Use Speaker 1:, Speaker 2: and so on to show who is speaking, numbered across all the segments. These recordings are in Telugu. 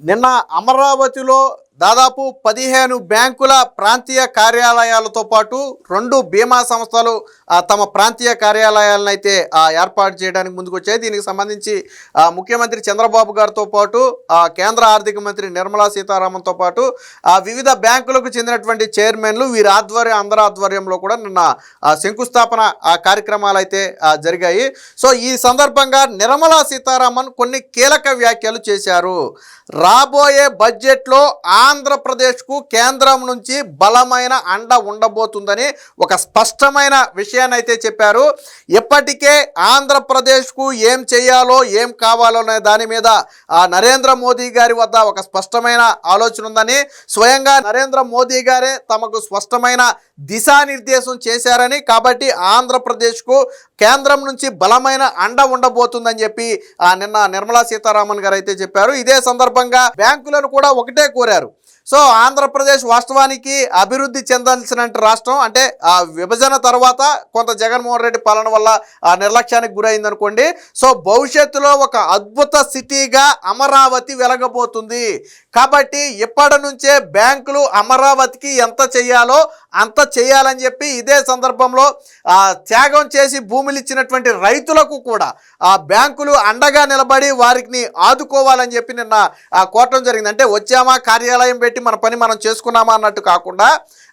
Speaker 1: నిన్న అమరావతిలో దాదాపు పదిహేను బ్యాంకుల ప్రాంతీయ కార్యాలయాలతో పాటు రెండు బీమా సంస్థలు తమ ప్రాంతీయ కార్యాలయాలను అయితే ఏర్పాటు చేయడానికి ముందుకొచ్చాయి. దీనికి సంబంధించి ఆ, ముఖ్యమంత్రి చంద్రబాబు గారితో పాటు ఆ, కేంద్ర ఆర్థిక మంత్రి నిర్మలా సీతారామన్తో పాటు ఆ, వివిధ బ్యాంకులకు చెందినటువంటి చైర్మన్లు వీరి ఆధ్వర్యం అందరి ఆధ్వర్యంలో కూడా నిన్న ఆ, శంకుస్థాపన ఆ, కార్యక్రమాలు అయితే జరిగాయి. సో ఈ సందర్భంగా నిర్మలా సీతారామన్ కొన్ని కీలక వ్యాఖ్యలు చేశారు. రాబోయే బడ్జెట్లో ఆంధ్రప్రదేశ్కు కేంద్రం నుంచి బలమైన అండ ఉండబోతుందని ఒక స్పష్టమైన విషయాన్ని అయితే చెప్పారు. ఇప్పటికే ఆంధ్రప్రదేశ్కు ఏం చేయాలో ఏం కావాలో అనే దాని మీద ఆ నరేంద్ర మోదీ గారి వద్ద ఒక స్పష్టమైన ఆలోచన ఉందని స్వయంగా నరేంద్ర మోదీ గారే తమకు స్పష్టమైన దిశానిర్దేశం చేశారని కాబట్టి ఆంధ్రప్రదేశ్కు కేంద్రం నుంచి బలమైన అండ ఉండబోతుందని చెప్పి ఆ నిన్న నిర్మలా సీతారామన్ గారు అయితే చెప్పారు. ఇదే సందర్భంగా బ్యాంకులను కూడా ఒకటే కోరారు. సో ఆంధ్రప్రదేశ్ వాస్తవానికి అభివృద్ధి చెందాల్సిన రాష్ట్రం. అంటే ఆ విభజన తర్వాత కొంత జగన్మోహన్ రెడ్డి పాలన వల్ల ఆ నిర్లక్ష్యానికి గురైంది అనుకోండి సో భవిష్యత్తులో ఒక అద్భుత సిటీగా అమరావతి వెలగబోతుంది. కాబట్టి ఇప్పటి నుంచే బ్యాంకులు అమరావతికి ఎంత చేయాలో అంత చేయాలని చెప్పి ఇదే సందర్భంలో త్యాగం చేసి భూములు ఇచ్చినటువంటి రైతులకు కూడా ఆ బ్యాంకులు అండగా నిలబడి వారికి ఆదుకోవాలని చెప్పి నిన్న ఆ, కోరటం జరిగింది. అంటే వచ్చామా కార్యాలయం పెట్టి మన పని మనం చేసుకున్నామా అన్నట్టు కాకుండా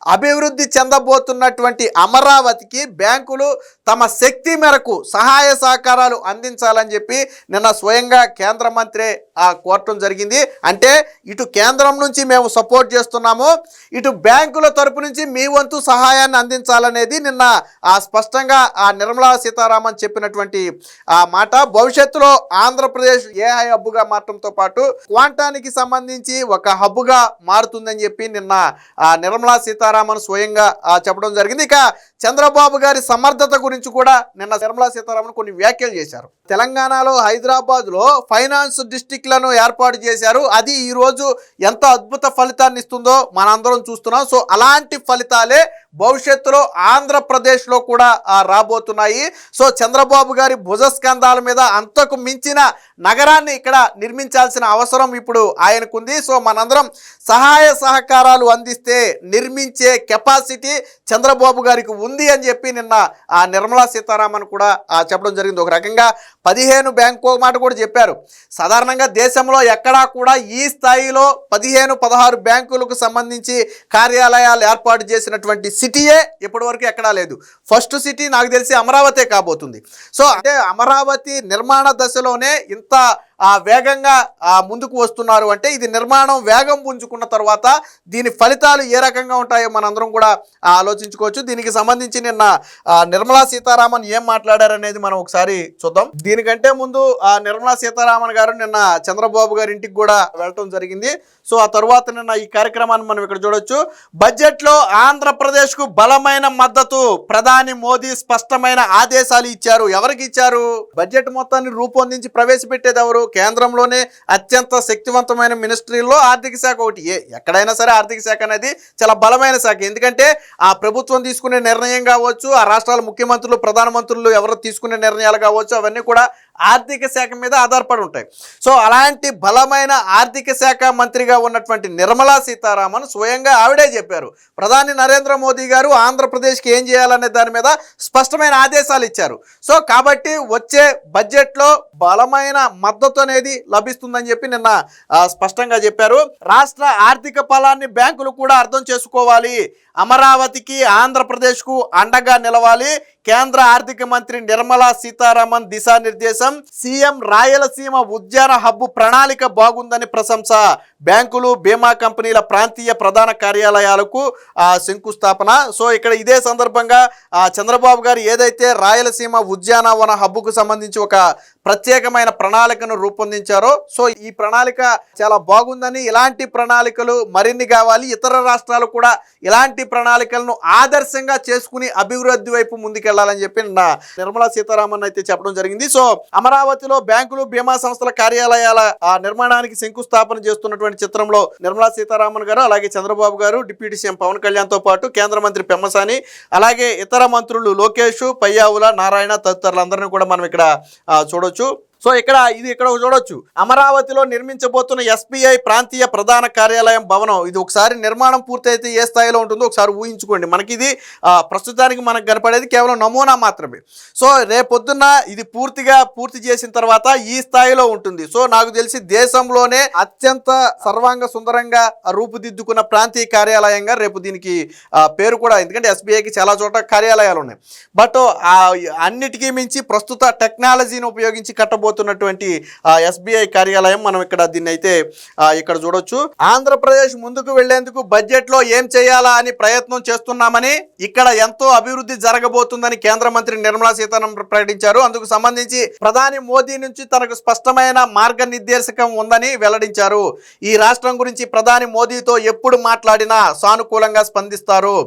Speaker 1: అభివృద్ధి చెందబోతున్నటువంటి అమరావతికి బ్యాంకులు తమ శక్తి మేరకు సహాయ సహకారాలు అందించాలని చెప్పి నిన్న స్వయంగా కేంద్ర మంత్రి ఆ కోరటం జరిగింది. అంటే ఇటు కేంద్రం నుంచి మేము సపోర్ట్ చేస్తున్నాము ఇటు బ్యాంకుల తరపు నుంచి మీ వంతు సహాయాన్ని అందించాలనేది నిన్న ఆ స్పష్టంగా ఆ నిర్మలా సీతారామన్ చెప్పినటువంటి ఆ మాట. భవిష్యత్తులో ఆంధ్రప్రదేశ్ ఏఐ హబ్బుగా మారటంతో పాటు క్వాంటానికి సంబంధించి ఒక హబ్బుగా మారుతుందని చెప్పి నిన్న ఆ నిర్మలా సీతారామన్ స్వయంగా చెప్పడం జరిగింది. ఇక చంద్రబాబు గారి సమర్థత గురించి కూడా నిన్న నిర్మలా సీతారామన్ కొన్ని వ్యాఖ్యలు చేశారు. తెలంగాణలో హైదరాబాద్లో ఫైనాన్స్ డిస్టిక్లను ఏర్పాటు చేశారు. అది ఈ రోజు ఎంత అద్భుత ఫలితాన్ని ఇస్తుందో మనందరం చూస్తున్నాం. సో అలాంటి ఫలితాలే భవిష్యత్తులో ఆంధ్రప్రదేశ్లో కూడా రాబోతున్నాయి. సో చంద్రబాబు గారి భుజస్కంధాల మీద అంతకు మించిన నగరాన్ని ఇక్కడ నిర్మించాల్సిన అవసరం ఇప్పుడు ఆయనకుంది. సో మనందరం సహాయ సహకారాలు అందిస్తే నిర్మించే కెపాసిటీ చంద్రబాబు గారికి ఉంది అని చెప్పి నిన్న ఆ నిర్మలా సీతారామన్ కూడా చెప్పడం జరిగింది. ఒక రకంగా పదిహేను బ్యాంకు మాట కూడా చెప్పారు. సాధారణంగా దేశంలో ఎక్కడా కూడా ఈ స్థాయిలో పదిహేను పదహారు బ్యాంకులకు సంబంధించి కార్యాలయాలు ఏర్పాటు చేసినటువంటి సిటీయే ఇప్పటివరకు ఎక్కడా లేదు. ఫస్ట్ సిటీ నాకు తెలిసి అమరావతే కాబోతుంది. సో అంటే అమరావతి నిర్మాణ దశలోనే ఇంత వేగంగా ముందుకు వస్తున్నారు అంటే ఇది నిర్మాణం వేగం పుంజుకున్న తర్వాత దీని ఫలితాలు ఏ రకంగా ఉంటాయో మనందరం కూడా ఆలోచించుకోవచ్చు. దీనికి సంబంధించి నిన్న ఆ, నిర్మలా సీతారామన్ ఏం మాట్లాడారనేది మనం ఒకసారి చూద్దాం. దీనికంటే ముందు ఆ, నిర్మలా సీతారామన్ గారు నిన్న చంద్రబాబు గారి ఇంటికి కూడా వెళ్ళటం జరిగింది. సో ఆ తర్వాత నిన్న ఈ కార్యక్రమాన్ని మనం ఇక్కడ చూడొచ్చు. బడ్జెట్లో ఆంధ్రప్రదేశ్కు బలమైన మద్దతు ప్రధాని మోదీ స్పష్టమైన ఆదేశాలు ఇచ్చారు. ఎవరికి ఇచ్చారు? బడ్జెట్ మొత్తాన్ని రూపొందించి ప్రవేశపెట్టేది ఎవరు? కేంద్రంలోనే అత్యంత శక్తివంతమైన మినిస్ట్రీలో ఆర్థిక శాఖ ఒకటి. ఏ ఎక్కడైనా సరే ఆర్థిక శాఖ అనేది చాలా బలమైన శాఖ. ఎందుకంటే ఆ ప్రభుత్వం తీసుకునే నిర్ణయం కావచ్చు ఆ రాష్ట్రాల ముఖ్యమంత్రులు ప్రధానమంత్రులు ఎవరు తీసుకునే నిర్ణయాలు కావచ్చు అవన్నీ కూడా ఆర్థిక శాఖ మీద ఆధారపడి ఉంటాయి. సో అలాంటి బలమైన ఆర్థిక శాఖ మంత్రిగా ఉన్నటువంటి నిర్మలా సీతారామన్ స్వయంగా ఆవిడే చెప్పారు. ప్రధాని నరేంద్ర మోదీ గారు ఆంధ్రప్రదేశ్కి ఏం చేయాలనే దాని మీద స్పష్టమైన ఆదేశాలు ఇచ్చారు. సో కాబట్టి వచ్చే బడ్జెట్లో బలమైన మద్దతు అనేది లభిస్తుందని చెప్పి నిన్న స్పష్టంగా చెప్పారు. రాష్ట్ర ఆర్థిక ఫలాన్ని బ్యాంకులు కూడా అర్థం చేసుకోవాలి. అమరావతికి ఆంధ్రప్రదేశ్కు అండగా నిలవాలి. కేంద్ర ఆర్థిక మంత్రి నిర్మలా సీతారామన్ దిశానిర్దేశం సీఎం రాయలసీమ ఉద్యాన హబ్బు ప్రణాళిక బాగుందని ప్రశంస. బ్యాంకులు బీమా కంపెనీల ప్రాంతీయ ప్రధాన కార్యాలయాలకు శంకుస్థాపన. సో ఇక్కడ ఇదే సందర్భంగా చంద్రబాబు గారు ఏదైతే రాయలసీమ ఉద్యానవన హబ్బుకు సంబంధించి ఒక ప్రత్యేకమైన ప్రణాళికను రూపొందించారో సో ఈ ప్రణాళిక చాలా బాగుందని ఇలాంటి ప్రణాళికలు మరిన్ని కావాలి. ఇతర రాష్ట్రాలు కూడా ఇలాంటి ప్రణాళికలను ఆదర్శంగా చేసుకుని అభివృద్ధి వైపు ముందుకెళ్ళాలని చెప్పి నా నిర్మలా సీతారామన్ అయితే చెప్పడం జరిగింది. సో అమరావతిలో బ్యాంకులు బీమా సంస్థల కార్యాలయాల ఆ నిర్మాణానికి శంకుస్థాపన చేస్తున్నటువంటి చిత్రంలో నిర్మలా సీతారామన్ గారు అలాగే చంద్రబాబు గారు డిప్యూటీ సీఎం పవన్ కళ్యాణ్తో పాటు కేంద్ర మంత్రి పెమ్మసాని అలాగే ఇతర మంత్రులు లోకేష్ పయ్యావుల నారాయణ తదితరులందరినీ కూడా మనం ఇక్కడ చూడొచ్చు. సో ఇక్కడ ఇది ఇక్కడ చూడొచ్చు. అమరావతిలో నిర్మించబోతున్న ఎస్బీఐ ప్రాంతీయ ప్రధాన కార్యాలయం భవనం. ఇది ఒకసారి నిర్మాణం పూర్తయితే ఏ స్థాయిలో ఉంటుందో ఒకసారి ఊహించుకోండి. మనకి ఇది ప్రస్తుతానికి మనకు కనపడేది కేవలం నమూనా మాత్రమే. సో రేపొద్దున్న ఇది పూర్తిగా పూర్తి చేసిన తర్వాత ఈ స్థాయిలో ఉంటుంది. సో నాకు తెలిసి దేశంలోనే అత్యంత సర్వాంగ సుందరంగా రూపుదిద్దుకున్న ప్రాంతీయ కార్యాలయంగా రేపు దీనికి పేరు కూడా. ఎందుకంటే ఎస్బీఐకి చాలా చోట కార్యాలయాలు ఉన్నాయి. బట్ అన్నిటికీ మించి ప్రస్తుత టెక్నాలజీని ఉపయోగించి కట్టబో కట్టబోతున్నటువంటి ఎస్బీఐ కార్యాలయం మనం ఇక్కడ దీన్ని అయితే ఇక్కడ చూడొచ్చు. ఆంధ్రప్రదేశ్ ముందుకు వెళ్ళేందుకు బడ్జెట్లో ఏం చేయాలా అని ప్రయత్నం చేస్తున్నామని ఇక్కడ ఎంతో అభివృద్ధి జరగబోతుందని కేంద్ర మంత్రి నిర్మలా సీతారామన్ ప్రకటించారు. అందుకు సంబంధించి ప్రధాని మోదీ నుంచి తనకు స్పష్టమైన మార్గనిర్దేశకం ఉందని వెల్లడించారు. ఈ రాష్ట్రం గురించి ప్రధాని మోదీతో ఎప్పుడు మాట్లాడినా సానుకూలంగా స్పందిస్తారు.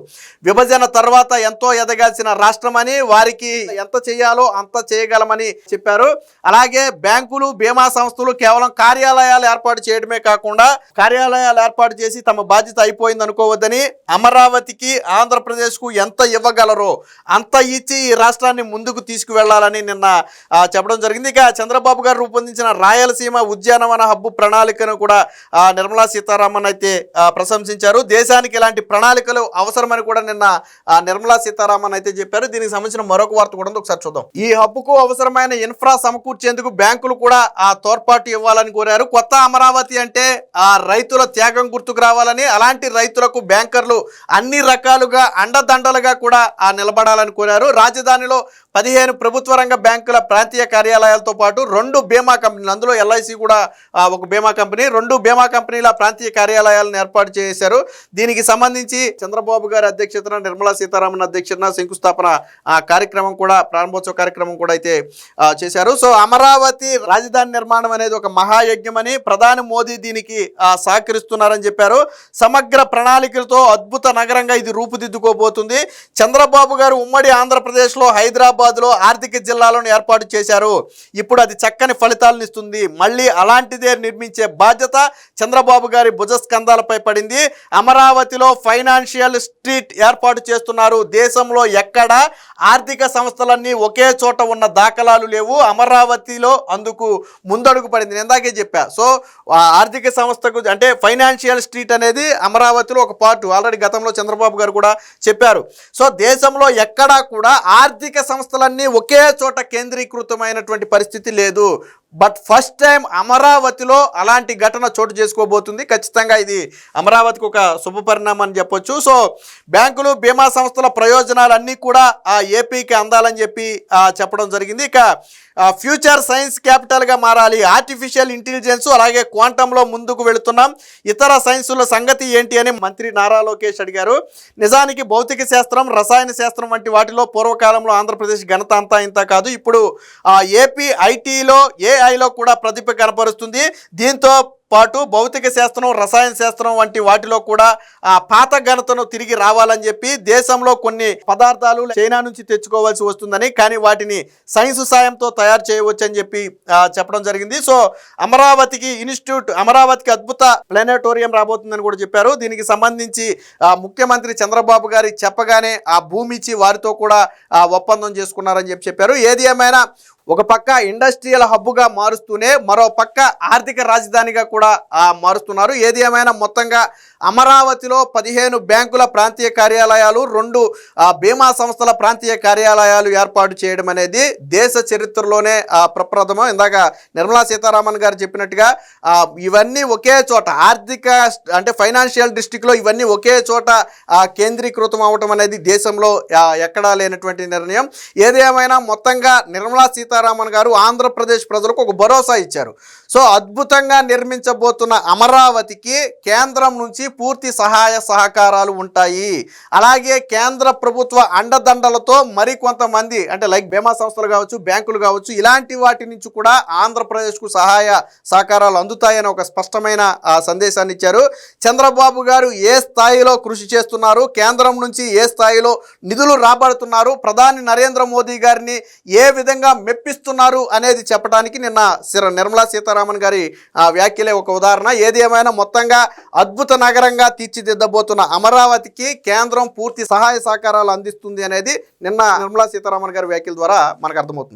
Speaker 1: విభజన తర్వాత ఎంతో ఎదగాల్సిన రాష్ట్రమని వారికి ఎంత చేయాలో అంత చేయగలమని చెప్పారు. అలాగే బ్యాంకులు బీమా సంస్థలు కేవలం కార్యాలయాలు ఏర్పాటు చేయడమే కాకుండా కార్యాలయాలు ఏర్పాటు చేసి తమ బాధ్యత అయిపోయింది అనుకోవద్దని అమరావతికి ఆంధ్రప్రదేశ్కు ఎంత ఇవ్వగలరో అంత ఇచ్చి ఈ రాష్ట్రాన్ని ముందుకు తీసుకువెళ్ళాలని నిన్న చెప్పడం జరిగింది. ఇక చంద్రబాబు గారు రూపొందించిన రాయలసీమ ఉద్యానవన హబ్బు ప్రణాళికను కూడా ఆ, నిర్మలా సీతారామన్ అయితే ప్రశంసించారు. దేశానికి ఇలాంటి ప్రణాళికలు అవసరమని కూడా నిన్న ఆ, నిర్మలా సీతారామన్ అయితే చెప్పారు. దీనికి సంబంధించిన మరొక వార్త కూడా ఒకసారి చూద్దాం. ఈ హబ్బుకు అవసరమైన ఇన్ఫ్రా సమకూర్చేందుకు బ్యాంకులు కూడా ఆ తోడ్పాటు ఇవ్వాలని కోరారు. కొత్త అమరావతి అంటే ఆ రైతుల త్యాగం గుర్తుకు రావాలని అలాంటి రైతులకు బ్యాంకర్లు అన్ని రకాలుగా అండదండలుగా కూడా ఆ నిలబడాలని కోరారు. రాజధానిలో పదిహేను ప్రభుత్వ రంగ బ్యాంకుల ప్రాంతీయ కార్యాలయాలతో పాటు రెండు బీమా కంపెనీలు అందులో ఎల్ఐసి కూడా ఒక బీమా కంపెనీ రెండు బీమా కంపెనీల ప్రాంతీయ కార్యాలయాలను ఏర్పాటు చేశారు. దీనికి సంబంధించి చంద్రబాబు గారి అధ్యక్షతన నిర్మలా సీతారామన్ అధ్యక్షతన శంకుస్థాపన ఆ, కార్యక్రమం కూడా ప్రారంభోత్సవ కార్యక్రమం కూడా అయితే చేశారు. సో అమరావతి రాజధాని నిర్మాణం అనేది ఒక మహాయజ్ఞమని ప్రధాని మోదీ దీనికి సహకరిస్తున్నారని చెప్పారు. సమగ్ర ప్రణాళికలతో అద్భుత నగరంగా ఇది రూపుదిద్దుకోబోతుంది. చంద్రబాబు గారు ఉమ్మడి ఆంధ్రప్రదేశ్లో హైదరాబాద్లో ఆర్థిక జిల్లాలను ఏర్పాటు చేశారు. ఇప్పుడు అది చక్కని ఫలితాలను ఇస్తుంది. మళ్ళీ అలాంటిదే నిర్మించే బాధ్యత చంద్రబాబు గారి భుజస్కంధాలపై పడింది. అమరావతిలో ఫైనాన్షియల్ స్ట్రీట్ ఏర్పాటు చేస్తున్నారు. దేశంలో ఎక్కడ ఆర్థిక సంస్థలన్నీ ఒకే చోట ఉన్న దాఖలాలు లేవు. అమరావతి అమరావతిలో అందుకు ముందడుగు పడింది. ఇందాకే చెప్పా. సో ఆర్థిక సంస్థకు అంటే ఫైనాన్షియల్ స్ట్రీట్ అనేది అమరావతిలో ఒక పార్ట్. ఆల్రెడీ గతంలో చంద్రబాబు గారు కూడా చెప్పారు. సో దేశంలో ఎక్కడా కూడా ఆర్థిక సంస్థలన్నీ ఒకే చోట కేంద్రీకృతమైనటువంటి పరిస్థితి లేదు. బట్ ఫస్ట్ టైం అమరావతిలో అలాంటి ఘటన చోటు చేసుకోబోతుంది. ఖచ్చితంగా ఇది అమరావతికి ఒక శుభ పరిణామం అని చెప్పొచ్చు. సో బ్యాంకులు బీమా సంస్థల ప్రయోజనాలన్నీ కూడా ఆ ఏపీకి అందాలని చెప్పి చెప్పడం జరిగింది. ఇక ఫ్యూచర్ సైన్స్ క్యాపిటల్గా మారాలి. ఆర్టిఫిషియల్ ఇంటెలిజెన్స్ అలాగే క్వాంటంలో ముందుకు వెళుతున్నాం. ఇతర సైన్సుల సంగతి ఏంటి అని మంత్రి నారా లోకేష్ అడిగారు. నిజానికి భౌతిక శాస్త్రం రసాయన శాస్త్రం వంటి వాటిలో పూర్వకాలంలో ఆంధ్రప్రదేశ్ ఘనత అంతా ఇంత కాదు. ఇప్పుడు ఏపీ ఐటీలో ఏ ఏఐలో కూడా ప్రతిభ కనపరుస్తుంది. దీంతో పాటు భౌతిక శాస్త్రం రసాయన శాస్త్రం వంటి వాటిలో కూడా ఆ పాత ఘనతను తిరిగి రావాలని చెప్పి దేశంలో కొన్ని పదార్థాలు చైనా నుంచి తెచ్చుకోవాల్సి వస్తుందని కానీ వాటిని సైన్స్ సాయంతో తయారు చేయవచ్చు అని చెప్పి చెప్పడం జరిగింది. సో అమరావతికి ఇన్స్టిట్యూట్ అమరావతికి అద్భుత ప్లానెటోరియం రాబోతుందని కూడా చెప్పారు. దీనికి సంబంధించి ముఖ్యమంత్రి చంద్రబాబు గారి చెప్పగానే ఆ భూమి ఇచ్చి వారితో కూడా ఒప్పందం చేసుకున్నారని చెప్పి చెప్పారు. ఏది ఏమైనా ఒక పక్క ఇండస్ట్రియల్ హబ్బుగా మారుస్తూనే మరో పక్క ఆర్థిక రాజధానిగా కూడా మారుస్తున్నారు. ఏది ఏమైనా మొత్తంగా అమరావతిలో పదిహేను బ్యాంకుల ప్రాంతీయ కార్యాలయాలు రెండు బీమా సంస్థల ప్రాంతీయ కార్యాలయాలు ఏర్పాటు చేయడం అనేది దేశ చరిత్రలోనే ప్రప్రథమం. ఇందాక నిర్మలా సీతారామన్ గారు చెప్పినట్టుగా ఇవన్నీ ఒకే చోట ఆర్థిక అంటే ఫైనాన్షియల్ డిస్ట్రిక్ట్లో ఇవన్నీ ఒకే చోట కేంద్రీకృతం అవటం అనేది దేశంలో ఎక్కడా లేనటువంటి నిర్ణయం. ఏది ఏమైనా మొత్తంగా నిర్మలా సీతారామన్ గారు ఆంధ్రప్రదేశ్ ప్రజలకు ఒక భరోసా ఇచ్చారు. సో అద్భుతంగా నిర్మించ నిర్మించబోతున్న అమరావతికి కేంద్రం నుంచి పూర్తి సహాయ సహకారాలు ఉంటాయి. అలాగే కేంద్ర ప్రభుత్వ అండదండలతో మరికొంతమంది అంటే లైక్ బీమా సంస్థలు కావచ్చు బ్యాంకులు కావచ్చు ఇలాంటి వాటి నుంచి కూడా ఆంధ్రప్రదేశ్కు సహాయ సహకారాలు అందుతాయని ఒక స్పష్టమైన సందేశాన్ని ఇచ్చారు. చంద్రబాబు గారు ఏ స్థాయిలో కృషి చేస్తున్నారు? కేంద్రం నుంచి ఏ స్థాయిలో నిధులు రాబడుతున్నారు? ప్రధాని నరేంద్ర మోదీ గారిని ఏ విధంగా మెప్పిస్తున్నారు అనేది చెప్పడానికి నిన్న నిర్మలా సీతారామన్ గారి వ్యాఖ్యలే ఒక ఉదాహరణ. ఏది ఏమైనా మొత్తంగా అద్భుత నగరంగా తీర్చిదిద్దబోతున్న అమరావతికి కేంద్రం పూర్తి సహాయ సహకారాలు అందిస్తుంది అనేది నిన్న నిర్మలా సీతారామన్ గారి వ్యాఖ్యల ద్వారా మనకు అర్థమవుతుంది.